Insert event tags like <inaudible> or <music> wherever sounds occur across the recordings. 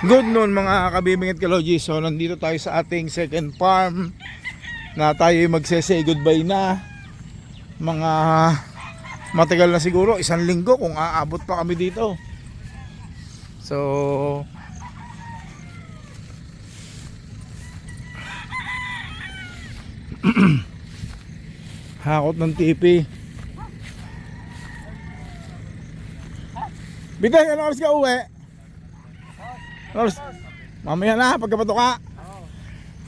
Good noon mga kabibing at kalogi. So nandito tayo sa ating second farm na tayo magse-say goodbye na. Mga matagal na siguro, isang linggo kung aabot pa kami dito. So <clears throat> Hakot ng TV. Bitay, ano oras ka uwi? Oras? Mamaya na, pagkapato ka.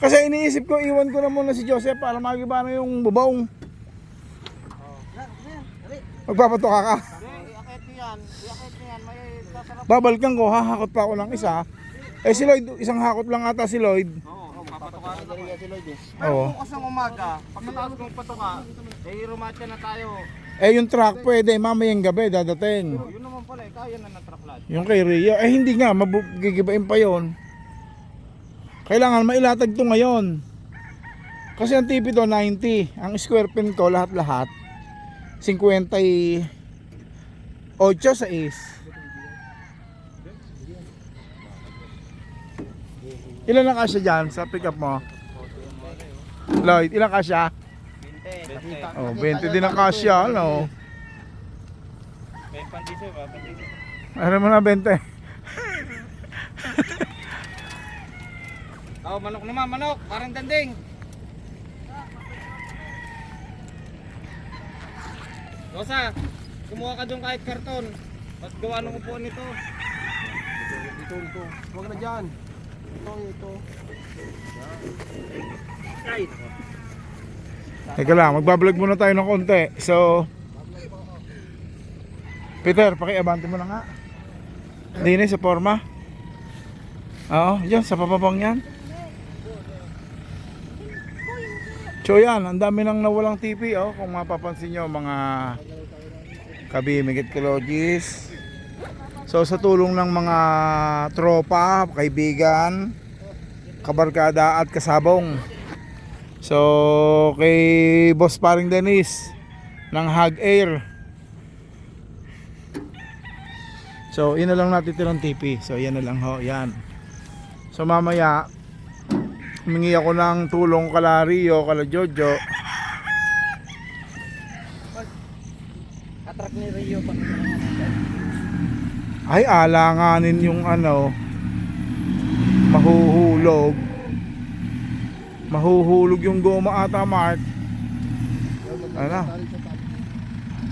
Kasi iniisip ko, iwan ko na muna si Joseph para magiba na yung bubong. Magpapato ka ka. Babalikan ko, hahakot pa ako ng isa. Eh si Lloyd, isang hakot lang ata si Lloyd. Oo, papatukaran ako. Si Lloyd eh. Oo. Bukas ng umaga, pagkatapos kong patuka, eh rumatcha na tayo. Eh yung truck pwede, mamayang gabi dadating. Yun naman pala eh, kaya na natraklad. Yung kay Rio, eh hindi nga, magigibain pa yon. Kailangan mailatag to ngayon. Kasi ang TV to 90, ang square pin ko lahat-lahat 58 sa is. Ilan ang kasya dyan sa pick up mo? Lloyd, ilan kasya? 20. Oh, 20 din ang kasya, ano? May pandiso ba? Pandiso. Ano mo na 20? Oh, manok naman, manok. Parang danding. Rosa, kumuha ka doon kahit karton. At gawa ng upuan nito. Ito, ito. Huwag na dyan. Ito, ito. Teka lang, magbablog muna tayo ng konti. So, Peter, pakiabante mo na nga. Dini sa forma. Oo, dyan, sa papabang yan. So yan, ang dami nang nawalang TV oh, kung mapapansin nyo mga kabimig at kalogis. So sa tulong ng mga tropa, kaibigan, kabarkada at kasabong. So kay Boss Paring Dennis ng Hag Air. So yun na lang natitirang TP. So yan na lang ho, yan. So mamaya humingi ako ng tulong kala Rio, kala Jojo. Atrak ni Rio pa. Ay alanganin yung ano mahuhulog. Mahuhulog yung goma ata Mark. Ano?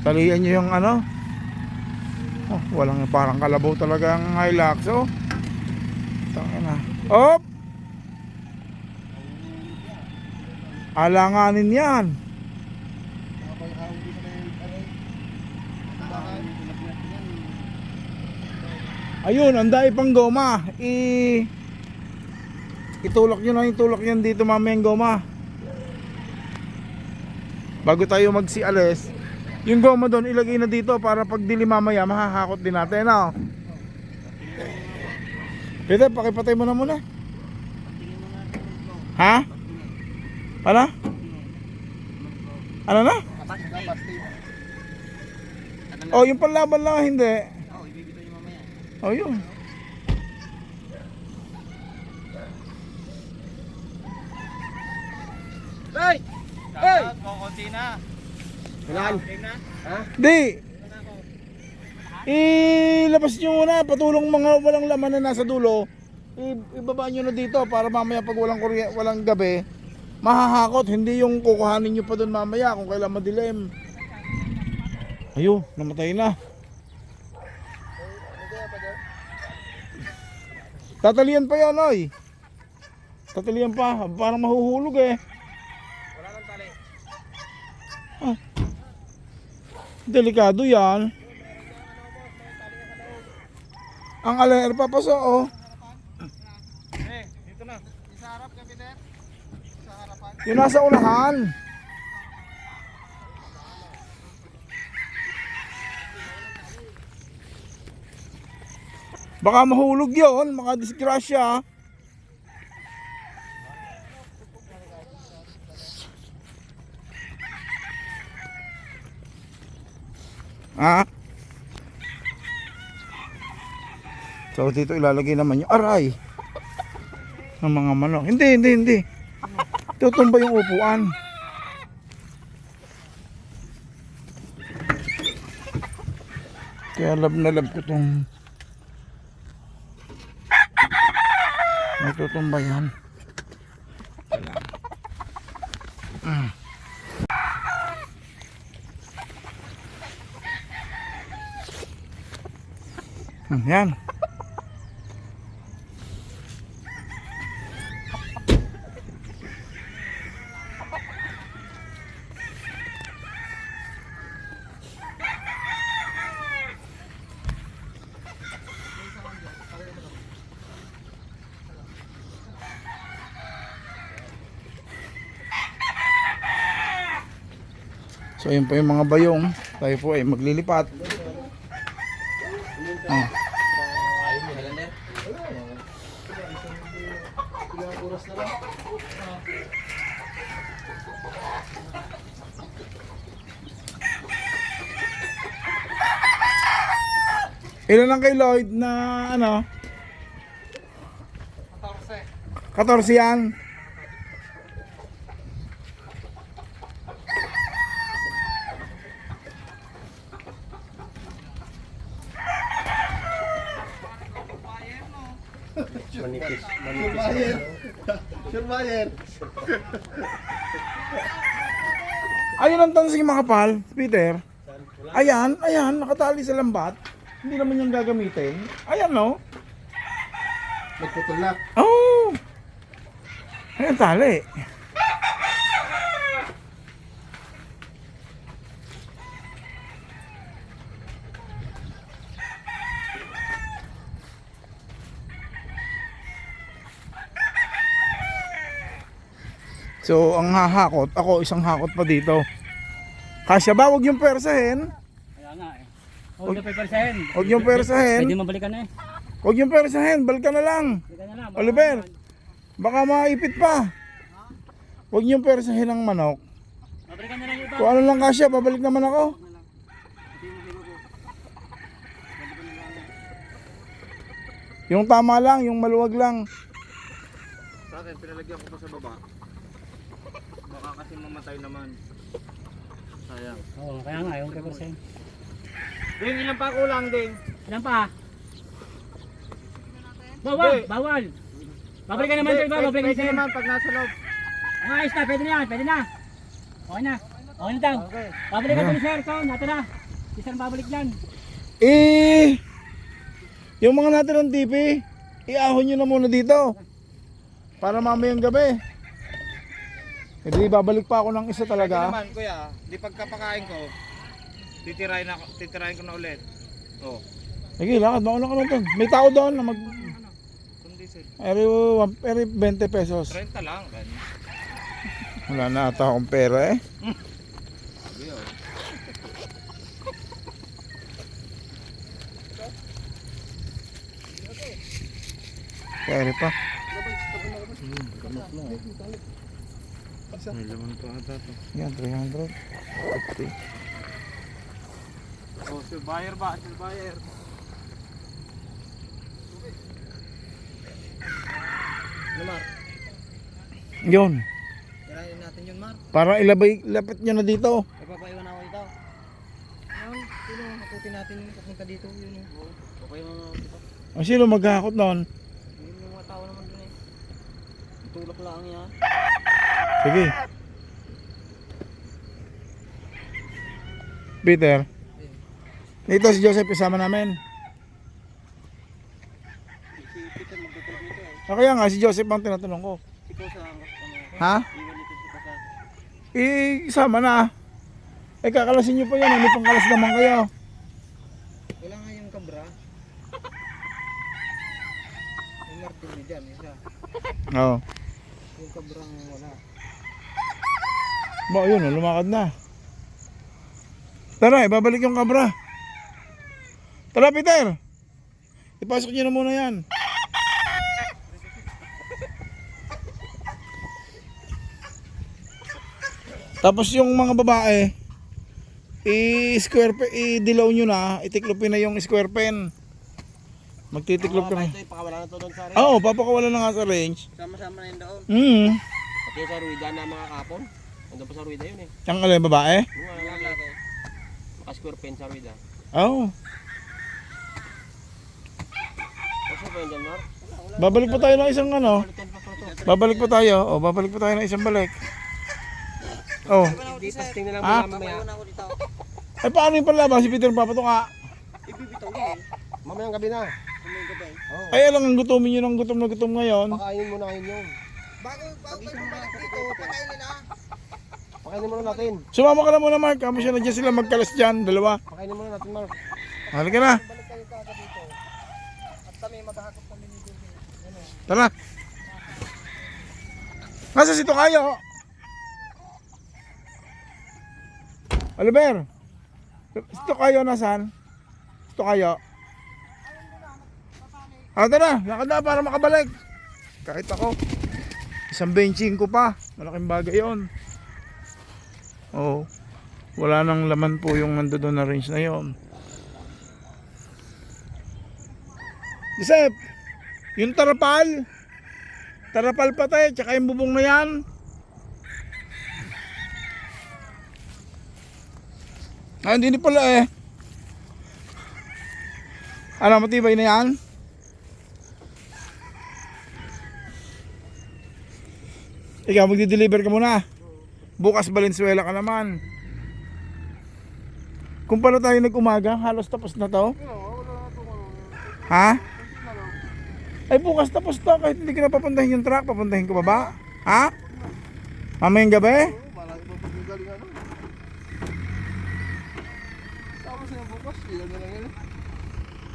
Talian nyo yung ano? Walang parang kalabaw talaga ang Hilux oh. Tangina. Op! Alanganin yan. Ayun, ang dami pang goma. I Itulak nyo na yung tulak yan dito mamaya yung goma. Bago tayo magsialis, yung goma doon ilagay na dito para pag dili mamaya mahahakot din natin. Ano? Peter, pakipatay mo na muna. Ha? Ano? Ano na? Oh, yung panlaban lang hindi. Oh, ibibigay mamaya. Oh, yun. Hey! Hey! Kukunti na. Kailan? Okay na? Di. Ilabas nyo muna, patulong mga walang laman na nasa dulo. Ibaba nyo na dito para mamaya pag walang kurye, walang gabi, mahahakot. Hindi yung kukuhanin nyo pa doon mamaya kung kailan madilim. Ayun, namatay na. Tatalian pa yan, oy. Tatalian pa, parang mahuhulog eh. Wala nang tali. Delikado yan. Ang aler papaso oh. Eh, dito na. Sa harap, Kapitan. Sa harapan. Yung nasa unahan. Baka mahulog yon, makadisgrasya. Ha? So dito ilalagay naman yung aray ng mga manok. Hindi, hindi, hindi. Tutumba yung upuan. Kaya lab na lab ko tong may tutumba yan. Mm. Yan. So yun po yung mga bayong. Tayo po ay maglilipat. Ah. Ilan lang kay Lloyd na ano? 14. 14 yan. Manipis. Manipis. Sure buyer. Ayun ang tansing makapal, Peter. Ayan, ayan, nakatali sa lambat. Hindi naman yung gagamitin. Ayan, no? Nagputol na. Oh! Ayan, tali. So, ang hahakot, ako isang hakot pa dito. Kasya ba? Huwag yung persahin. Huwag na pepersahin. Huwag yung persahin. Pwede mabalikan na eh. Huwag yung persahin. Balik ka na lang. Balikan na lang. Oliver, baka maipit pa. Huwag niyong persahin ang manok. Mabalikan na lang yung. Kung ano lang kasya, babalik naman ako. Yung tama lang, yung maluwag lang. Sa akin, pinalagyan ko pa sa baba. Baka kasi mamatay naman. Sayang. Oo, kaya nga yung pepersahin. Ding, ilan pa kulang ding? Ilan pa? Bawal! Hindi. Bawal! Babalikan naman iba. Pwede- Babalikan Pwede naman. naman pag nasa loob. Ang ayos na. Pwede na yan. Pwede na. Okay na. Okay na daw. Okay. Babalikan ko ni Sir. So, nato na. Si Sir babalik dyan. Eh, yung mga natirang tipi, iahon nyo na muna dito. Para mamayang gabi. Hindi, babalik pa ako ng isa Pwede talaga. naman, kuya. Di pagkapakain ko, titirahin, ako, titirahin ko na ulit. Oh, Sige, lakad. Mauna ka na doon. May tao doon na mag... kung diesel. Eri, one- eri 20 pesos. 30 lang. ganyan. Wala na ata akong pera eh. Sabi oh. Pera pa. May laman pa ata to. Yan, 300. 50. Oh, sir buyer ba? Sir buyer. Ano, Mar? Yun. Tirahin natin yun, Mar. Para ilabay, lapit nyo na dito. Papapaiwan ako ito. Yan, sino hakutin natin papunta dito? Yun yun. Papaiwan ako dito. O sino maghahakot nun? Yun yung mga tao naman dun eh. Tulak lang yan. Sige. Peter. Dito si Joseph kasama namin. Ah, kaya nga si Joseph ang tinatanong ko. Ikaw sa ano? Ha? Eh, isama na. Eh, kakalasin nyo pa yan. Ano pang kalas naman kayo? Wala nga yung kabra. Yung martilyo dyan, isa. Oo. Yung kabrang wala. Ba, yun, lumakad na. Tara, ibabalik yung kabra. Tara, Peter. Ipasok nyo na muna yan. Tapos yung mga babae, i-square pen, i-dilaw nyo na, itiklopin na yung square pen. Magtitiklop Mga kami. ito, ipakawala na to doon sa rin. Oo, papakawala na nga sa range. Sama-sama na yun doon. Hmm. Pati sa Ruida na mga kapon. Nandun pa sa Ruida yun eh. Ang alay babae? Mga lalaki. Maka square pen sa Ruida. Oo. Kasi ba yun dyan, Mar? Babalik pa tayo ng isang ano. Babalik pa tayo. O, babalik pa tayo ng isang balik. Oh. Di testing na lang Ah? mamaya. Ay, paano yung panlaba? Si Peter papato ka. Ibibitaw eh. Mamayang gabi na. Ba eh? Oo. Ay, alang ang gutomin yun ng gutom na gutom ngayon. Pakainin muna kayo yun. Bago, bago kayo bumalik dito, pakainin na. Pakainin muna natin. Sumama ka na muna, Mark. Kamo siya na dyan sila magkalas dyan. Dalawa. Pakainin muna natin, Mar. Halika na. Balik kagad dito. Kami, maghahakot kami ni Dito. Tara. Nasa si Tokayo? Oliver. Si Tokayo nasan? Si Tokayo. Ah, tara. Lakad na para makabalik. Kahit ako. Isang benching ko pa. Malaking bagay yon. Oo. Wala nang laman po yung nandoon na range na yon. Joseph, yung tarapal. Tarapal patay, tsaka yung bubong na yan. Ah, hindi ni pala eh. Ano, matibay na yan? Ikaw, magdi-deliver ka muna. Bukas Valenzuela ka naman. Kung paano tayo nag-umaga, halos tapos na to. Ha? Ay bukas tapos to kahit hindi ko na yung truck, papuntahin ko ba ba? Ha? Mamayang gabi? Malaki pa pag-galing ano. Tapos na bukas, ilan na lang yun.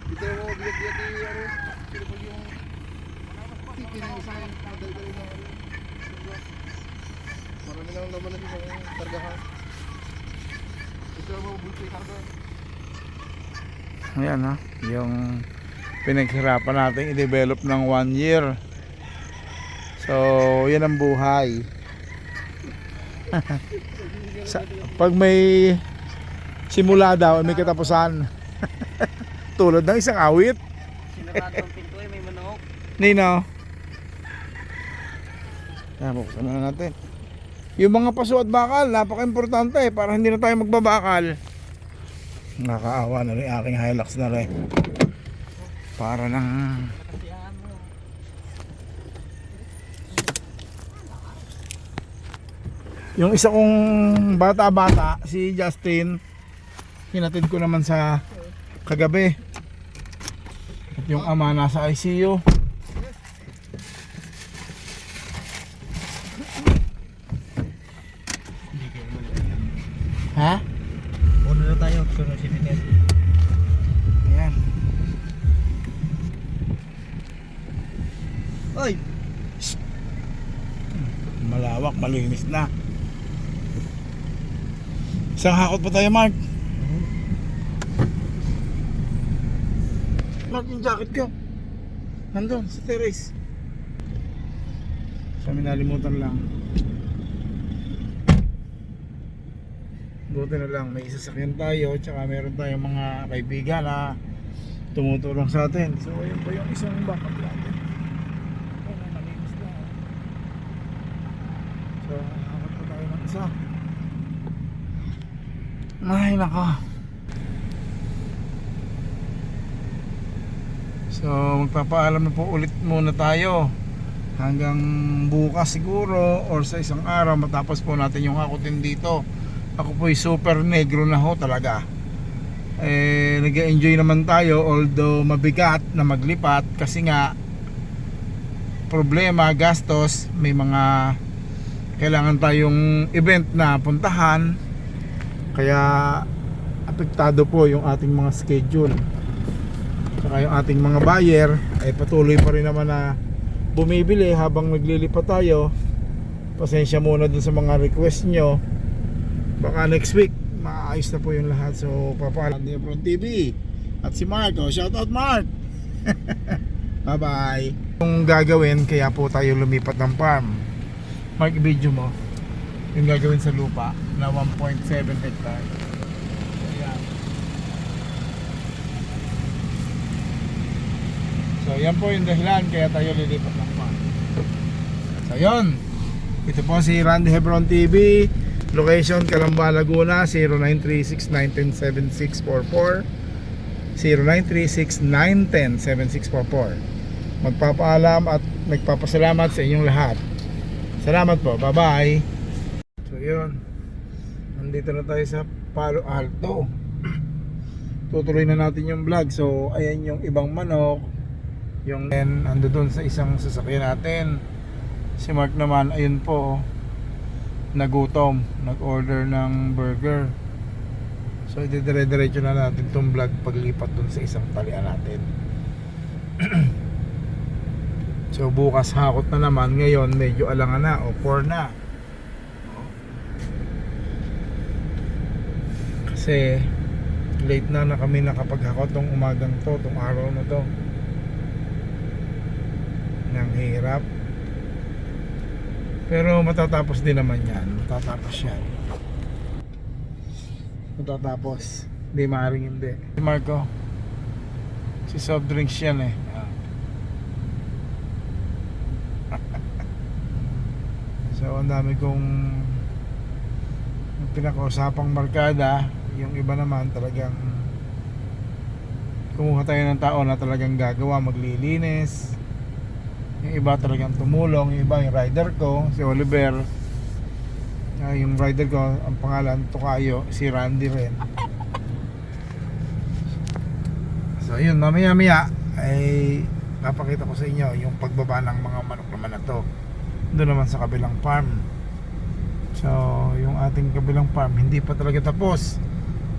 Yung mga biyak-biyak ni ano, sino pag yung isa yung madali-dali na ano. Marami lang naman na yung mga. Ayan ha, yung pinaghirapan natin i-develop ng one year. So, yan ang buhay. <laughs> Sa, pag may simula daw, may katapusan. <laughs> Tulad ng isang awit. Sinarado ang pinto eh, may manok. Nino. Yan, buksan na natin. Yung mga paso at bakal, napaka-importante para hindi na tayo magbabakal. Nakakaawa na rin aking Hilux na rin. Para ng... Yung isa kong bata-bata, si Justin, hinatid ko naman sa kagabi. At yung ama nasa ICU. Ha? Na tayo, sunod si Peter. Oy! Malawak, malinis na. Isang hakot pa tayo, Mark. Mark, yung jacket ko. Nandun, sa terrace. Sa minalimutan lang. Buti na lang, may isasakyan tayo, tsaka meron tayong mga kaibigan na tumutulong sa atin. So, ayun pa yung isang backup natin. Ayun, malinis na. So, hakot pa tayo ng isa. Ay, naka. So, magpapaalam na po ulit muna tayo. Hanggang bukas siguro or sa isang araw matapos po natin yung hakutin dito. Ako po super negro na ho talaga. Eh, nag-enjoy naman tayo although mabigat na maglipat kasi nga problema, gastos, may mga kailangan tayong event na puntahan kaya apektado po yung ating mga schedule. Saka yung ating mga buyer ay patuloy pa rin naman na bumibili habang naglilipat tayo. Pasensya muna dun sa mga request nyo. Baka next week maayos na po yung lahat. So papaalam din from TV at si Mark <laughs> oh, shout out Mark! Bye bye yung gagawin kaya po tayo lumipat ng farm? Mark video mo yung gagawin sa lupa na 1.7 hectare Ayan. So yan po yung dahilan kaya tayo lilipat ng farm. So yun. Ito po si Randy Hebron TV. Location Calamba, Laguna 0936-910-7644 0936-910-7644 Magpapaalam at nagpapasalamat sa inyong lahat. Salamat po. Bye-bye. Yun. Nandito na tayo sa Palo Alto. <clears throat> Tutuloy na natin yung vlog. So ayan yung ibang manok. Yung and ando doon sa isang sasakyan natin. Si Mark naman ayun po nagutom, nag-order ng burger. So ididire-diretso na natin tong vlog paglipat dun sa isang talian natin. <clears throat> so bukas hakot na naman, ngayon medyo alangan na o 4 na. Kasi late na na kami nakapaghakot tong umagang to, tong araw na to. Nang hirap. Pero matatapos din naman yan. Matatapos yan. Matatapos. Hindi maaaring hindi. Si Marco. Si soft drinks yan eh. <laughs> So ang dami kong pinakausapang markada. Yung iba naman talagang kumuha tayo ng tao na talagang gagawa, maglilinis. Yung iba talagang tumulong, yung iba yung rider ko, si Oliver. Ah, yung rider ko, ang pangalan Tukayo, si Randy rin. So yun, mamaya maya ay papakita ko sa inyo yung pagbaba ng mga manok naman na to. Doon naman sa kabilang farm. So yung ating kabilang farm hindi pa talaga tapos.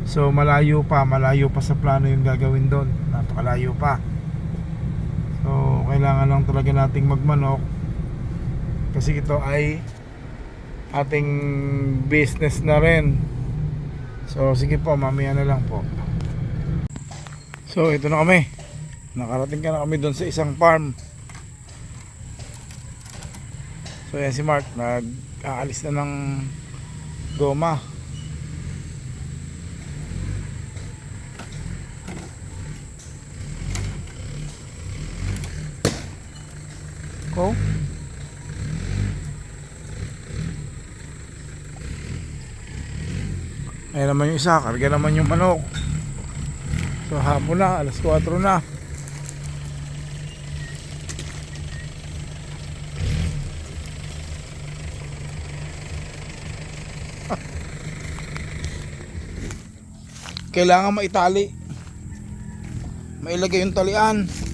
So malayo pa, malayo pa sa plano yung gagawin doon. Napakalayo pa. So, kailangan lang talaga nating magmanok kasi ito ay ating business na rin. So, sige po, mamaya na lang po. So, ito na kami. Nakarating ka na kami doon sa isang farm. So, yan si Mark. Nag-aalis na ng goma. Ko? Ayan naman yung isa, karga naman yung manok. So hapon na, alas 4 na. <laughs> Kailangan maitali. Mailagay yung talian.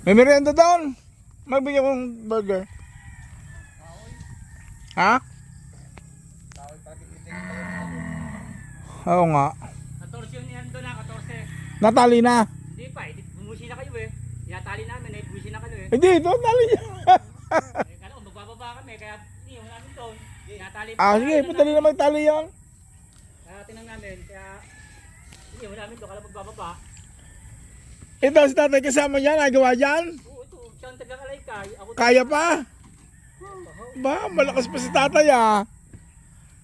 May merienda doon. Magbigyan kong burger. Ha? Oo nga. 14 yun yan doon na, 14. Natali na. Hindi pa, eh, bumusi na kayo eh. Tinatali namin eh, bumusi na kayo eh. Hindi, ito tali niya. <laughs> Eh, Kala ko magbababa kami, kaya iniwan namin doon. Tinatali ah, sige, patali naman yung tali yan. Kaya tinang namin, kaya iniwan namin doon, kala magbababa. Ito, si tatay kasama niya, nagawa dyan. Oo, ito, siya ang taga-alay ka. Ako Kaya pa. Ba, malakas pa si tatay ah.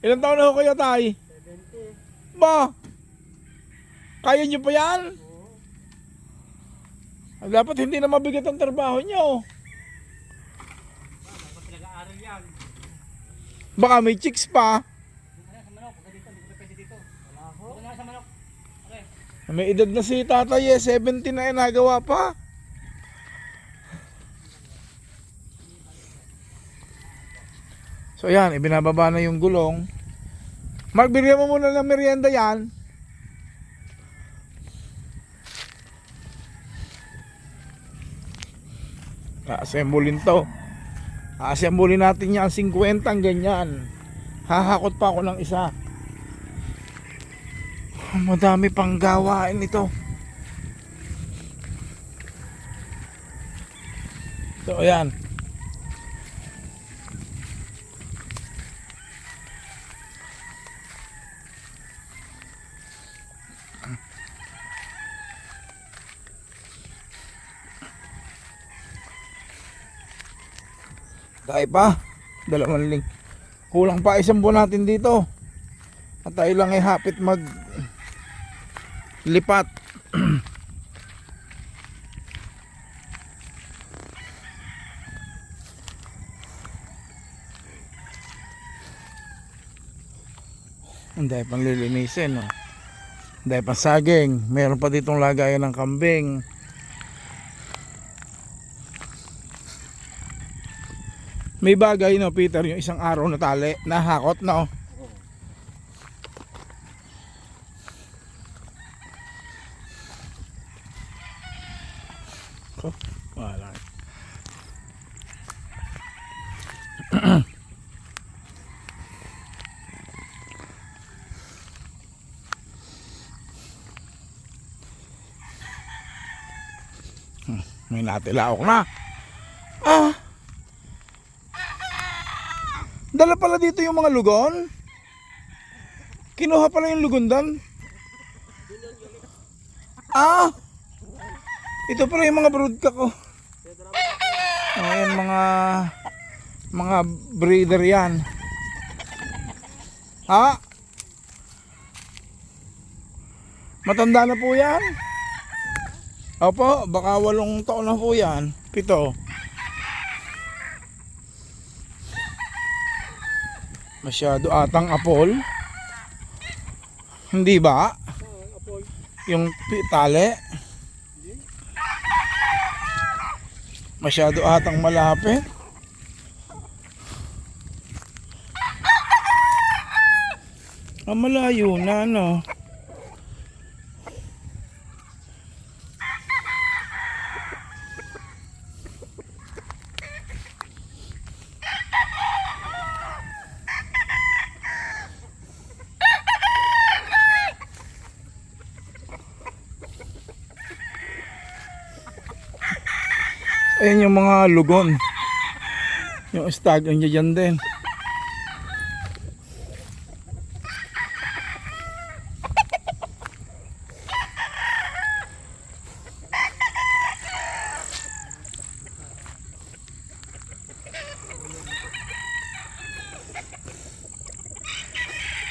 Ilang taon na ho kayo, tay? 70. Ba, kaya niyo pa yan? Ah, Dapat hindi na mabigat ang trabaho niyo. Baka may chicks pa. Ano sa manok? Huwag dito, hindi ko pwede dito. Wala ako. Huwag na sa manok. Okay. May edad na si tatay eh, 70 na eh, nagawa pa. So yan, ibinababa na yung gulong. Mark, bigyan mo muna ng merienda yan. Assemblin to. Assemblin natin yan 50 ang ganyan. Hahakot pa ako ng isa. Madami pang gawain ito. So ayan. Dahil pa, dalawang ling. Kulang pa isang buwan natin dito. At tayo lang ay hapit mag lipat. Hindi pang lilinisin, no? Hindi pang saging. Meron pa ditong lagayan ng kambing. May bagay, no, Peter, yung isang araw na tali, nahakot, no? Ko, wala. <clears throat> May natilaok na. Ah! Dala pala dito yung mga lugon. Kinuha pala yung lugon doon. Ah! Ito pala yung mga broodcock ko. Ayan mga mga breeder yan. Ha? Matanda na po yan? Opo, baka walong taon na po yan. Pito. Masyado atang apol. Hindi ba? Yung pi- tali. Masyado atang malapit. Ah, malayo na, no? Ayan yung mga lugon. Yung stag, yung dyan din.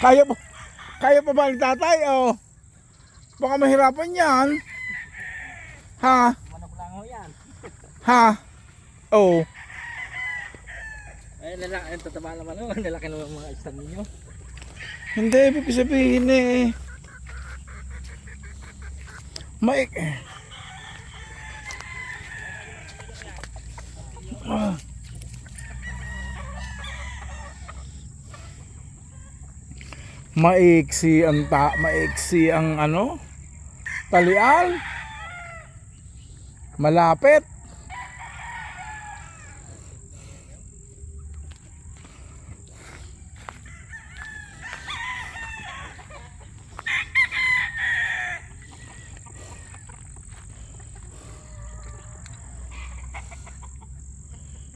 Kaya pa, kaya pa ba ni tatay? Oh. Baka mahirapan yan. Ha? Manok lang ho yan. Ha? Oh. Ay, lalaki, ang tataba naman ho. <laughs> Lalaki naman mga isang ninyo. Hindi, ibig sabihin eh. Maik. Ah. Maiksi ang ta, maiksi ang ano? Talian. Malapit.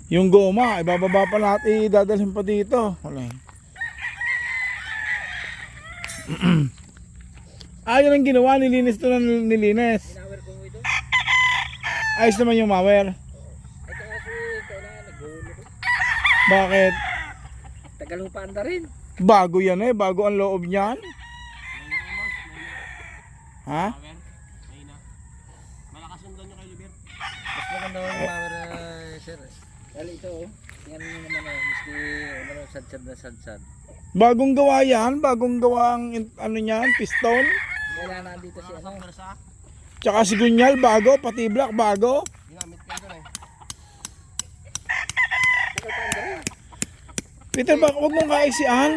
Yung goma, ibababa pa natin, idadalhin pa dito. Wala. <clears throat> ah, yun ang ginawa, nilinis to na nilinis. Ayos naman yung mower. Bakit? Tagal mo pa anda rin. Bago yan eh, bago ang loob niyan. Ha? Mas maganda yung power uh, sir. Dali ito oh. Tingnan mo naman oh. Miski ano, sad-sad na sad-sad. Bagong gawa yan, bagong gawa ang in- ano niyan, piston. Kailangan nandito si ano. Tsaka si Gunyal, bago, pati black, bago. Ginamit ko doon eh. Peter, bak wag mong kaiksian.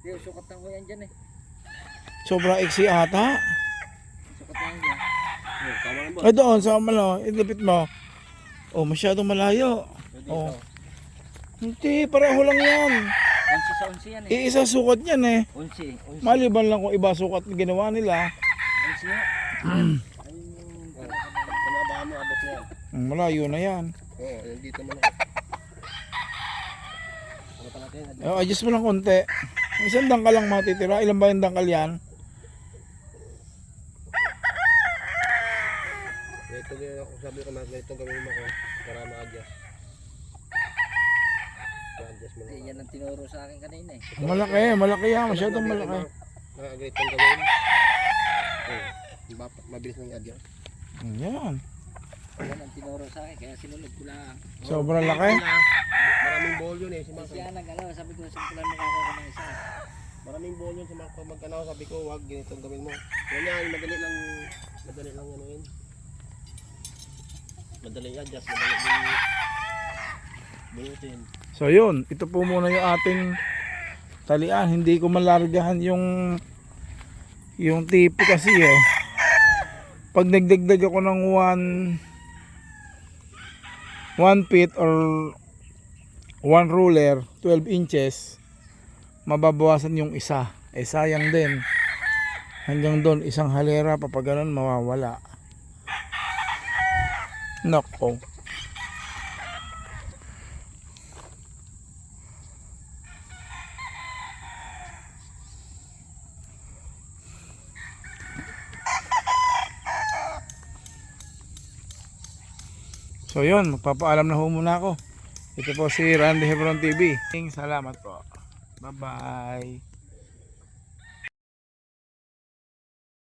Di, sukat na ko yan dyan eh. Sobra iksi ata. Sukat na yan. Ay doon, sa ano, ilipit mo. Oh, masyadong malayo. Oh. Hindi, pareho lang yan. Onsi sa onsi yan eh. Iisa sukat yan eh. Onsi. Onsi. Maliban lang kung iba sukat na ginawa nila. Onsi nga. Ayun yung Panabahan mo, abot niyan. Mm, Malayo na yan. Oo, oh, dito mo na. Ano pa natin? Oh, adjust mo lang konti. Isang dangkal lang matitira. Ilan ba yung dangkal yan? Ito din ako sabi ko na ito gawin mo ko para ma-adjust. adjust mo Eh, yan ang tinuro sa akin kanina eh. Malaki, malaki yan. Masyadong malaki. Nakagrit kang gawin. Oh, mabilis nang i-adjust. Yan. Yan ang tinuro sa akin, kaya sinunod ko lang. Sobrang laki. Maraming ball yun eh. Si. Kasi yan nag-ano, sabi ko, simpulan mo ako ng isa. Maraming ball yun si. Pag magkanaw, sabi ko, wag ganitong gawin mo. Ganyan, madali lang, madali lang ano yun. Madali i-adjust, madali din bulutin. So yun, ito po muna yung ating talian. Hindi ko malargahan yung yung tipo kasi eh. Pag nagdagdag ako ng 1 1 feet or 1 ruler, 12 inches, mababawasan yung isa. Eh sayang din. Hanggang doon, isang halera pa pag ganun, mawawala. Nako. So yun, magpapaalam na ho muna ako. Ito po si Randy Hebron TV. Salamat po. Bye bye.